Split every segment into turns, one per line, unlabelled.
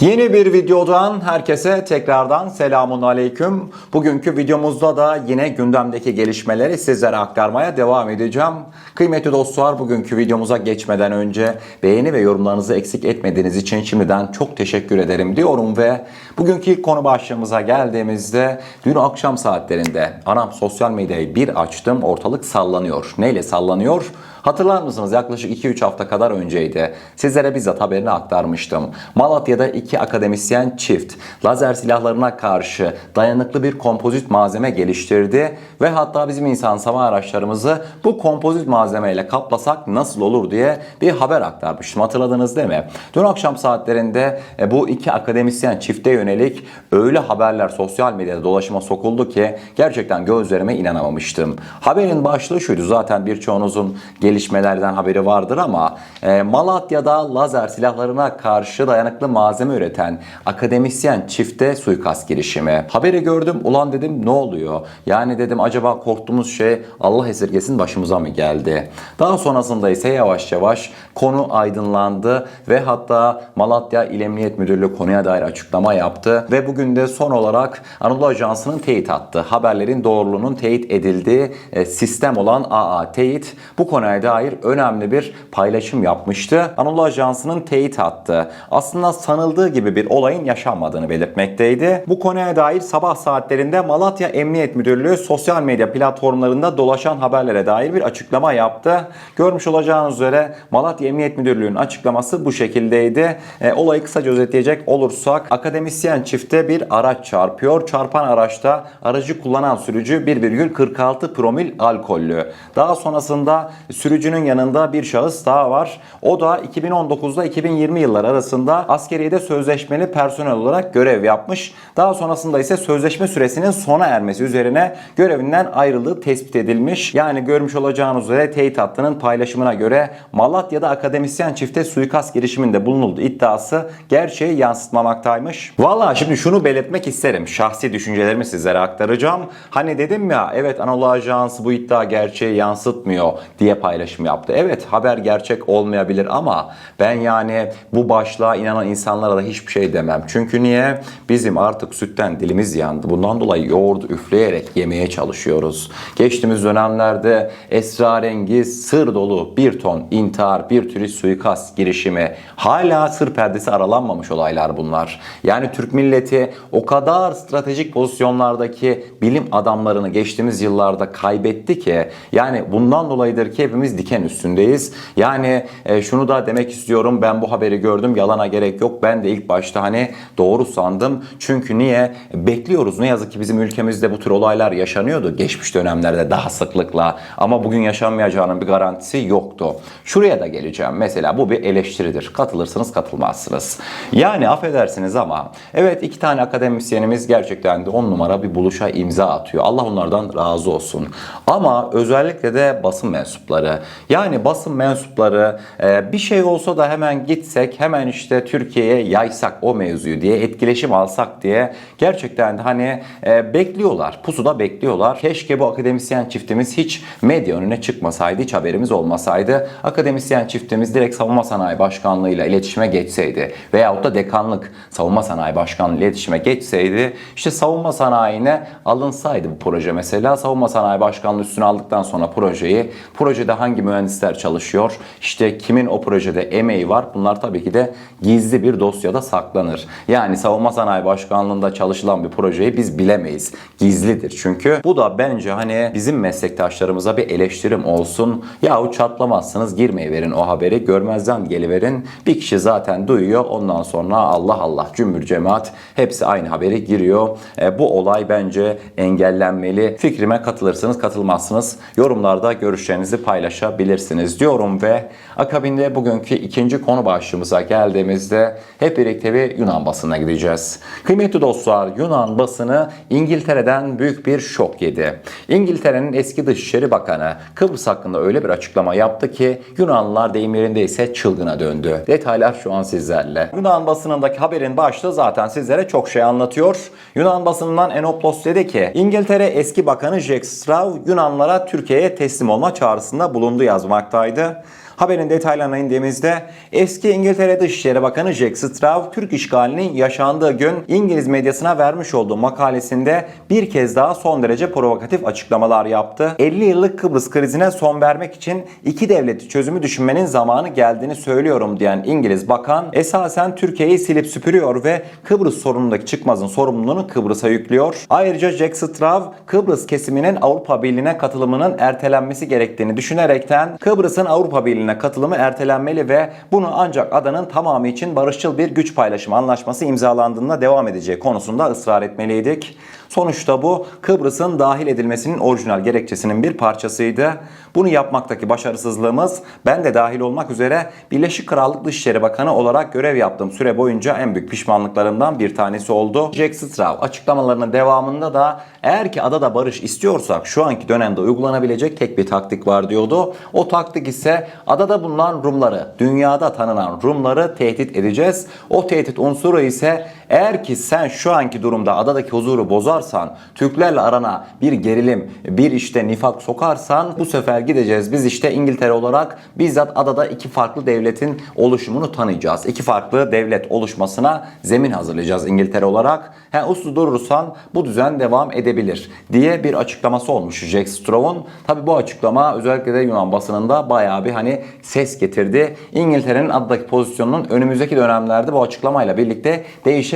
Yeni bir videodan herkese tekrardan selamun aleyküm. Bugünkü videomuzda da yine gündemdeki gelişmeleri sizlere aktarmaya devam edeceğim. Kıymetli dostlar bugünkü videomuza geçmeden önce beğeni ve yorumlarınızı eksik etmediğiniz için şimdiden çok teşekkür ederim diyorum ve bugünkü ilk konu başlığımıza geldiğimizde dün akşam saatlerinde anam sosyal medyayı bir açtım ortalık sallanıyor. Neyle sallanıyor? Hatırlar mısınız yaklaşık 2-3 hafta kadar önceydi. Sizlere bizzat haberini aktarmıştım. Malatya'da iki akademisyen çift lazer silahlarına karşı dayanıklı bir kompozit malzeme geliştirdi ve hatta bizim insan sava araçlarımızı bu kompozit malzemeyle kaplasak nasıl olur diye bir haber aktarmıştım. Hatırladınız değil mi? Dün akşam saatlerinde e, bu iki akademisyen çifte yönelik öyle haberler sosyal medyada dolaşıma sokuldu ki gerçekten gözlerime inanamamıştım. Haberin başlığı şuydu zaten birçoğunuzun gelişmelerden haberi vardır ama e, Malatya'da lazer silahlarına karşı dayanıklı malzeme üreten akademisyen çifte suikast girişimi. Haberi gördüm ulan dedim ne oluyor? Yani dedim acaba korktuğumuz şey Allah esirgesin başımıza mı geldi? Daha sonrasında ise yavaş yavaş konu aydınlandı ve hatta Malatya İl Emniyet Müdürlüğü konuya dair açıklama yaptı ve bugün de son olarak Anadolu Ajansı'nın teyit attı. Haberlerin doğruluğunun teyit edildiği e, sistem olan AA Teyit bu konuya dair önemli bir paylaşım yapmıştı. Anadolu Ajansı'nın teyit attı. Aslında sanıldığı gibi bir olayın yaşanmadığını belirtmekteydi. Bu konuya dair sabah saatlerinde Malatya Emniyet Müdürlüğü sosyal medya platformlarında dolaşan haberlere dair bir açıklama yaptı. Görmüş olacağınız üzere Malatya Emniyet Müdürlüğü'nün açıklaması bu şekildeydi. E, olayı kısaca özetleyecek olursak akademisyen çifte bir araç çarpıyor. Çarpan araçta aracı kullanan sürücü 1,46 promil alkollü. Daha sonrasında sürücünün yanında bir şahıs daha var. O da 2019'da 2020 yıllar arasında askeriyede sözleşmeli personel olarak görev yapmış. Daha sonrasında ise sözleşme süresinin sona ermesi üzerine görevinden ayrılığı tespit edilmiş. Yani görmüş olacağınız üzere teyit hattının paylaşımına göre Malatya'da akademisyen çifte suikast girişiminde bulunuldu iddiası gerçeği yansıtmamaktaymış. Valla şimdi şunu belirtmek isterim. Şahsi düşüncelerimi sizlere aktaracağım. Hani dedim ya evet Anadolu Ajansı bu iddia gerçeği yansıtmıyor diye paylaşım yaptı. Evet haber gerçek olmayabilir ama ben yani bu başlığa inanan insanlara da hiçbir şey demem. Çünkü niye? Bizim artık sütten dilimiz yandı. Bundan dolayı yoğurdu üfleyerek yemeye çalışıyoruz. Geçtiğimiz dönemlerde esrarengiz, sır dolu bir ton intihar, bir tür suikast girişimi. Hala sır perdesi aralanmamış olaylar bunlar. Yani Türk milleti o kadar stratejik pozisyonlardaki bilim adamlarını geçtiğimiz yıllarda kaybetti ki yani bundan dolayıdır ki hepimiz diken üstündeyiz. Yani e, şunu da demek istiyorum ben bu haberi gördüm yalana gerek yok. Ben de ilk başta hani doğru sandım. Çünkü niye? Bekliyoruz. Ne yazık ki bizim ülkemizde bu tür olaylar yaşanıyordu geçmiş dönemlerde daha sıklıkla. Ama bugün yaşanmayacağının bir garantisi yoktu. Şuraya da geleceğim. Mesela bu bir eleştiridir. Katılırsınız katılmazsınız. Yani affedersiniz ama evet iki tane akademisyenimiz gerçekten de on numara bir buluşa imza atıyor. Allah onlardan razı olsun. Ama özellikle de basın mensupları. Yani basın mensupları e, bir şey olsa da hemen gitsek hemen işte Türkiye'ye yaysak o mevzuyu diye etkileşim alsak diye gerçekten de hani e, bekliyorlar. Pusuda bekliyorlar. Keşke bu akademisyen çiftimiz hiç medya önüne çıkmasaydı, hiç haberimiz olmasaydı. Akademisyen çiftimiz direkt Savunma Sanayi Başkanlığı ile iletişime geçseydi veyahut da dekanlık Savunma Sanayi Başkanlığı ile iletişime geçseydi işte savunma sanayine alınsaydı bu proje mesela savunma sanayi başkanlığı üstüne aldıktan sonra projeyi projede hangi mühendisler çalışıyor işte kimin o projede emeği var bunlar tabii ki de gizli bir dosyada saklanır. Yani savunma sanayi başkanlığında çalışılan bir projeyi biz bilemeyiz. Gizlidir çünkü. Bu da bence hani bizim meslektaşlarımıza bir eleştirim olsun. Yahu çatlamazsınız girmeyi verin o haberi görmezden geliverin. Bir kişi zaten duyuyor ondan sonra Allah Allah cümbür cemaat hepsi aynı haberi giriyor. E, bu olay bence engellenmeli. Fikrime katılırsınız katılmazsınız. Yorumlarda görüşlerinizi paylaşabilirsiniz diyorum ve akabinde bugünkü ikinci konu başlığımıza geldiğimizde hep birlikte bir Yunan basınına gideceğiz. Kıymetli dostlar Yunan basını İngiltere'den büyük bir şok yedi. İngiltere'nin eski Dışişleri Bakanı Kıbrıs hakkında öyle bir açıklama yaptı ki Yunanlılar deyim yerindeyse çılgına döndü. Detaylar şu an sizlerle. Yunan basınındaki haberin başlığı zaten sizlere çok şey anlatıyor. Yunan basınından Enoplos dedi ki İngiltere eski bakanı Jack Straw Yunanlara Türkiye'ye teslim olma çağrısında bulundu yazmaktaydı. Haberin detaylarına indiğimizde eski İngiltere Dışişleri Bakanı Jack Straw, Türk işgalinin yaşandığı gün İngiliz medyasına vermiş olduğu makalesinde bir kez daha son derece provokatif açıklamalar yaptı. 50 yıllık Kıbrıs krizine son vermek için iki devletli çözümü düşünmenin zamanı geldiğini söylüyorum diyen İngiliz bakan esasen Türkiye'yi silip süpürüyor ve Kıbrıs sorunundaki çıkmazın sorumluluğunu Kıbrıs'a yüklüyor. Ayrıca Jack Straw Kıbrıs kesiminin Avrupa Birliği'ne katılımının ertelenmesi gerektiğini düşünerekten Kıbrıs'ın Avrupa Birliği'ne katılımı ertelenmeli ve bunu ancak adanın tamamı için barışçıl bir güç paylaşımı anlaşması imzalandığında devam edeceği konusunda ısrar etmeliydik. Sonuçta bu Kıbrıs'ın dahil edilmesinin orijinal gerekçesinin bir parçasıydı. Bunu yapmaktaki başarısızlığımız ben de dahil olmak üzere Birleşik Krallık Dışişleri Bakanı olarak görev yaptığım süre boyunca en büyük pişmanlıklarımdan bir tanesi oldu. Jack Straw açıklamalarının devamında da eğer ki adada barış istiyorsak şu anki dönemde uygulanabilecek tek bir taktik var diyordu. O taktik ise adada bulunan Rumları, dünyada tanınan Rumları tehdit edeceğiz. O tehdit unsuru ise eğer ki sen şu anki durumda adadaki huzuru bozarsan, Türklerle arana bir gerilim, bir işte nifak sokarsan bu sefer gideceğiz biz işte İngiltere olarak bizzat adada iki farklı devletin oluşumunu tanıyacağız. İki farklı devlet oluşmasına zemin hazırlayacağız İngiltere olarak. He uslu durursan bu düzen devam edebilir diye bir açıklaması olmuş Jack Straw'un. Tabi bu açıklama özellikle de Yunan basınında bayağı bir hani ses getirdi. İngiltere'nin adadaki pozisyonunun önümüzdeki dönemlerde bu açıklamayla birlikte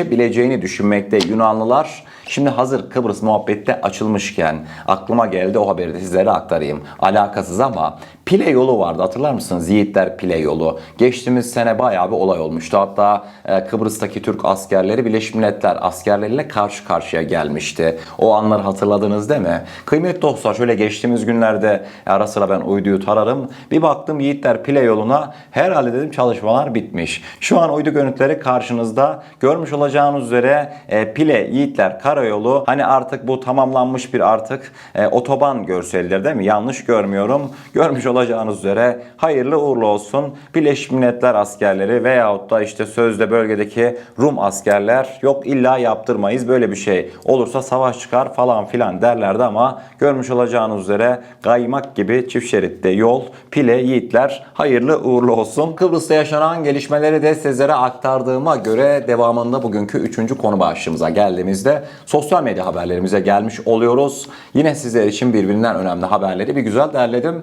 değişebileceğini düşünmekte Yunanlılar. Şimdi hazır Kıbrıs muhabbette açılmışken aklıma geldi o haberi de sizlere aktarayım. Alakasız ama Pile yolu vardı hatırlar mısınız? Yiğitler Pile yolu. Geçtiğimiz sene bayağı bir olay olmuştu. Hatta e, Kıbrıs'taki Türk askerleri Birleşmiş Milletler askerleriyle karşı karşıya gelmişti. O anları hatırladınız değil mi? Kıymetli dostlar şöyle geçtiğimiz günlerde ara sıra ben uyduyu tararım. Bir baktım Yiğitler Pile yoluna herhalde dedim çalışmalar bitmiş. Şu an uydu görüntüleri karşınızda. Görmüş olacağınız üzere e, Pile Yiğitler Karayolu hani artık bu tamamlanmış bir artık e, otoban görselidir değil mi? Yanlış görmüyorum. Görmüş olacağınız üzere hayırlı uğurlu olsun. Birleşmiş Milletler askerleri veyahut da işte sözde bölgedeki Rum askerler yok illa yaptırmayız böyle bir şey olursa savaş çıkar falan filan derlerdi ama görmüş olacağınız üzere kaymak gibi çift şeritte yol pile yiğitler hayırlı uğurlu olsun. Kıbrıs'ta yaşanan gelişmeleri de sizlere aktardığıma göre devamında bugünkü üçüncü konu başlığımıza geldiğimizde sosyal medya haberlerimize gelmiş oluyoruz. Yine sizler için birbirinden önemli haberleri bir güzel derledim.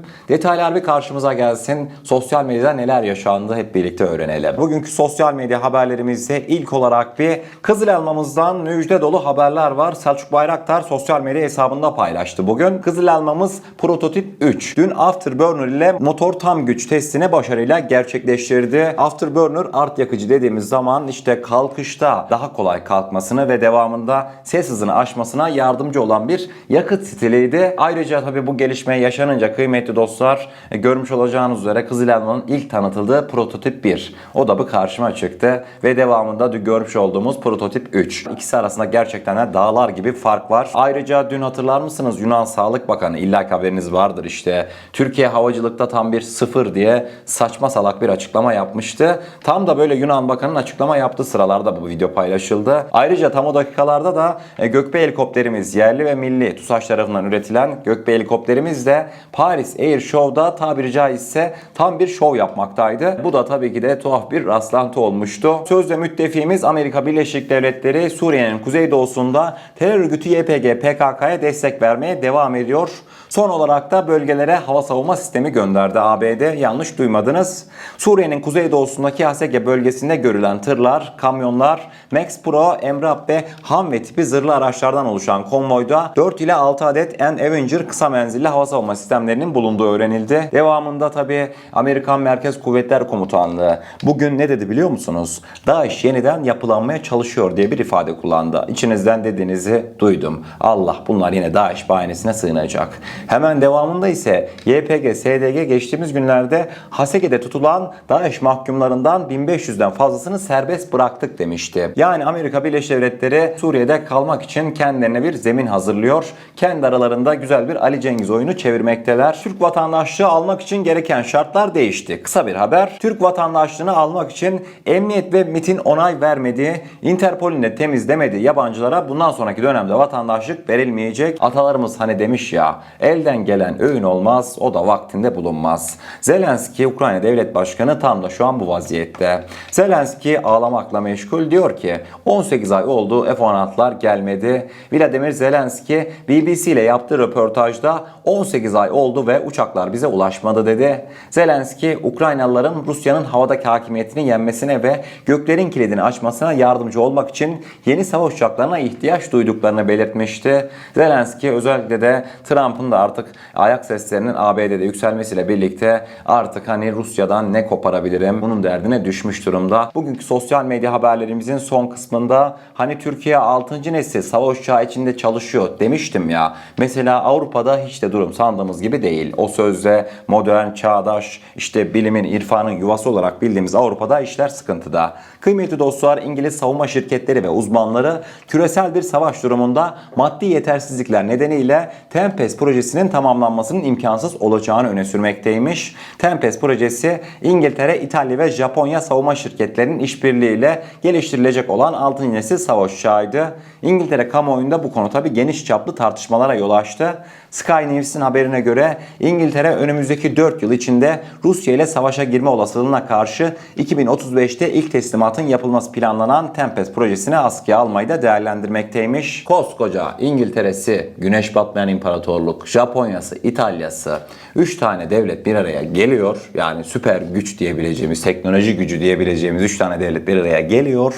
Detaylar bir karşımıza gelsin. Sosyal medyada neler yaşandı hep birlikte öğrenelim. Bugünkü sosyal medya haberlerimizde ilk olarak bir Kızıl Elmamızdan müjde dolu haberler var. Selçuk Bayraktar sosyal medya hesabında paylaştı bugün. Kızıl Elmamız prototip 3. Dün Afterburner ile motor tam güç testini başarıyla gerçekleştirdi. Afterburner art yakıcı dediğimiz zaman işte kalkışta daha kolay kalkmasını ve devamında ses hızını aşmasına yardımcı olan bir yakıt stiliydi. Ayrıca tabii bu gelişme yaşanınca kıymetli dostlar e, görmüş olacağınız üzere Kızıl Elma'nın ilk tanıtıldığı prototip 1. O da bu karşıma çıktı ve devamında dün görmüş olduğumuz prototip 3. İkisi arasında gerçekten de dağlar gibi fark var. Ayrıca dün hatırlar mısınız Yunan Sağlık Bakanı illa haberiniz vardır işte Türkiye havacılıkta tam bir sıfır diye saçma salak bir açıklama yapmıştı. Tam da böyle Yunan Bakanı'nın açıklama yaptığı sıralarda bu video paylaşıldı. Ayrıca tam o dakikalarda da e, Gökbey helikopterimiz yerli ve milli TUSAŞ tarafından üretilen Gökbey helikopterimiz de Paris Air Show'da tabiri caizse tam bir şov yapmaktaydı. Bu da tabii ki de tuhaf bir rastlantı olmuştu. Sözde müttefiğimiz Amerika Birleşik Devletleri Suriye'nin kuzeydoğusunda terör örgütü YPG PKK'ya destek vermeye devam ediyor. Son olarak da bölgelere hava savunma sistemi gönderdi ABD. Yanlış duymadınız. Suriye'nin kuzeydoğusundaki Haseke bölgesinde görülen tırlar, kamyonlar, Max Pro, Emrah ve Hamve tipi zırhlı araçlardan oluşan konvoyda 4 ile 6 adet N Avenger kısa menzilli hava savunma sistemlerinin bulunduğu öğrenildi. Devamında tabi Amerikan Merkez Kuvvetler Komutanlığı bugün ne dedi biliyor musunuz? DAEŞ yeniden yapılanmaya çalışıyor diye bir ifade kullandı. İçinizden dediğinizi duydum. Allah bunlar yine DAEŞ bahanesine sığınacak. Hemen devamında ise YPG, SDG geçtiğimiz günlerde Haseke'de tutulan DAEŞ mahkumlarından 1500'den fazlasını serbest bıraktık demişti. Yani Amerika Birleşik Devletleri Suriye'de kalmak için kendilerine bir zemin hazırlıyor. Kendi aralarında güzel bir Ali Cengiz oyunu çevirmekteler. Türk vatandaşlığı almak için gereken şartlar değişti. Kısa bir haber. Türk vatandaşlığını almak için emniyet ve MIT'in onay vermediği, Interpol'ün de temizlemediği yabancılara bundan sonraki dönemde vatandaşlık verilmeyecek. Atalarımız hani demiş ya, elden gelen öğün olmaz, o da vaktinde bulunmaz. Zelenski, Ukrayna Devlet Başkanı tam da şu an bu vaziyette. Zelenski ağlamakla meşgul diyor ki 18 ay oldu F-16'lar gelmedi. Vladimir Zelenski BBC ile yaptığı röportajda 18 ay oldu ve uçaklar bize ulaşmadı dedi. Zelenski Ukraynalıların Rusya'nın havadaki hakimiyetini yenmesine ve göklerin kilidini açmasına yardımcı olmak için yeni savaş uçaklarına ihtiyaç duyduklarını belirtmişti. Zelenski özellikle de Trump'ın da artık ayak seslerinin ABD'de yükselmesiyle birlikte artık hani Rusya'dan ne koparabilirim bunun derdine düşmüş durumda. Bugünkü sosyal medya haberlerimizin son kısmında hani Türkiye 6. nesil savaş uçağı içinde çalışıyor demiştim ya. Mesela Avrupa'da hiç de durum sandığımız gibi değil. O sözde modern, çağdaş, işte bilimin, irfanın yuvası olarak bildiğimiz Avrupa'da işler sıkıntıda. Kıymetli dostlar İngiliz savunma şirketleri ve uzmanları küresel bir savaş durumunda maddi yetersizlikler nedeniyle Tempest projesinin tamamlanmasının imkansız olacağını öne sürmekteymiş. Tempest projesi İngiltere, İtalya ve Japonya savunma şirketlerinin işbirliğiyle geliştirilecek olan 6. nesil savaş uçağıydı. İngiltere kamuoyunda bu konu tabi geniş çaplı tartışmalara yol açtı. Sky News'in haberine göre İngiltere önümüzdeki 4 yıl içinde Rusya ile savaşa girme olasılığına karşı 2035'te ilk teslimatın yapılması planlanan Tempest projesini askıya almayı da değerlendirmekteymiş. Koskoca İngiltere'si, Güneş batmayan imparatorluk, Japonya'sı, İtalya'sı 3 tane devlet bir araya geliyor. Yani süper güç diyebileceğimiz, teknoloji gücü diyebileceğimiz 3 tane devlet bir araya geliyor.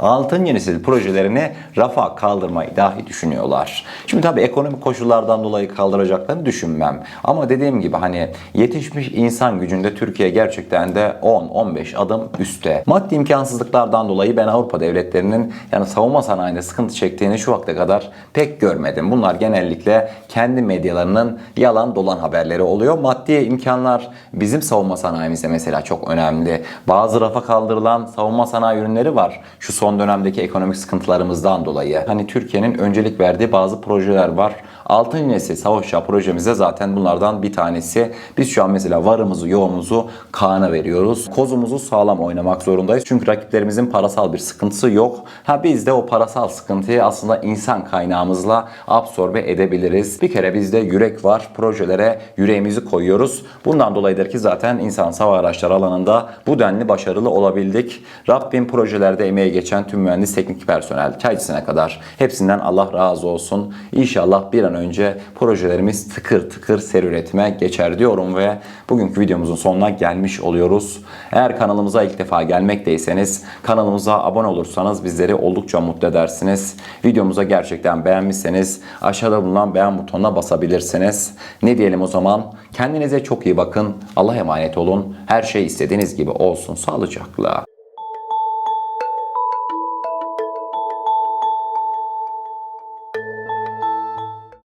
Altın nesil projelerini rafa kaldırmayı dahi düşünüyorlar. Şimdi tabii ekonomik koşullardan dolayı kaldıracaklarını düşünmem. Ama dediğim gibi hani yetişmiş insan gücünde Türkiye gerçekten de 10-15 adım üstte. Maddi imkansızlıklardan dolayı ben Avrupa devletlerinin yani savunma sanayinde sıkıntı çektiğini şu vakte kadar pek görmedim. Bunlar genellikle kendi medyalarının yalan dolan haberleri oluyor. Maddi imkanlar bizim savunma sanayimizde mesela çok önemli. Bazı rafa kaldırılan savunma sanayi ürünleri var. Şu son dönemdeki ekonomik sıkıntılarımızdan dolayı. Hani Türkiye'nin öncelik verdiği bazı projeler var. Altın nesil savaş uçağı projemizde zaten bunlardan bir tanesi. Biz şu an mesela varımızı yoğumuzu Kaan'a veriyoruz. Kozumuzu sağlam oynamak zorundayız. Çünkü rakiplerimizin parasal bir sıkıntısı yok. Ha biz de o parasal sıkıntıyı aslında insan kaynağımızla absorbe edebiliriz. Bir kere bizde yürek var. Projelere yüreğimizi koyuyoruz. Bundan dolayıdır ki zaten insan hava araçları alanında bu denli başarılı olabildik. Rabbim projelerde emeği geçen tüm mühendis teknik personel, çaycısına kadar hepsinden Allah razı olsun. İnşallah bir an önce projelerimiz tıkır tıkır seri üretime geçer diyorum ve bugünkü videomuzun sonuna gelmiş oluyoruz. Eğer kanalımıza ilk defa gelmekteyseniz kanalımıza abone olursanız bizleri oldukça mutlu edersiniz. Videomuza gerçekten beğenmişseniz aşağıda bulunan beğen butonuna basabilirsiniz. Ne diyelim o zaman? Kendinize çok iyi bakın. Allah'a emanet olun. Her şey istediğiniz gibi olsun. Sağlıcakla.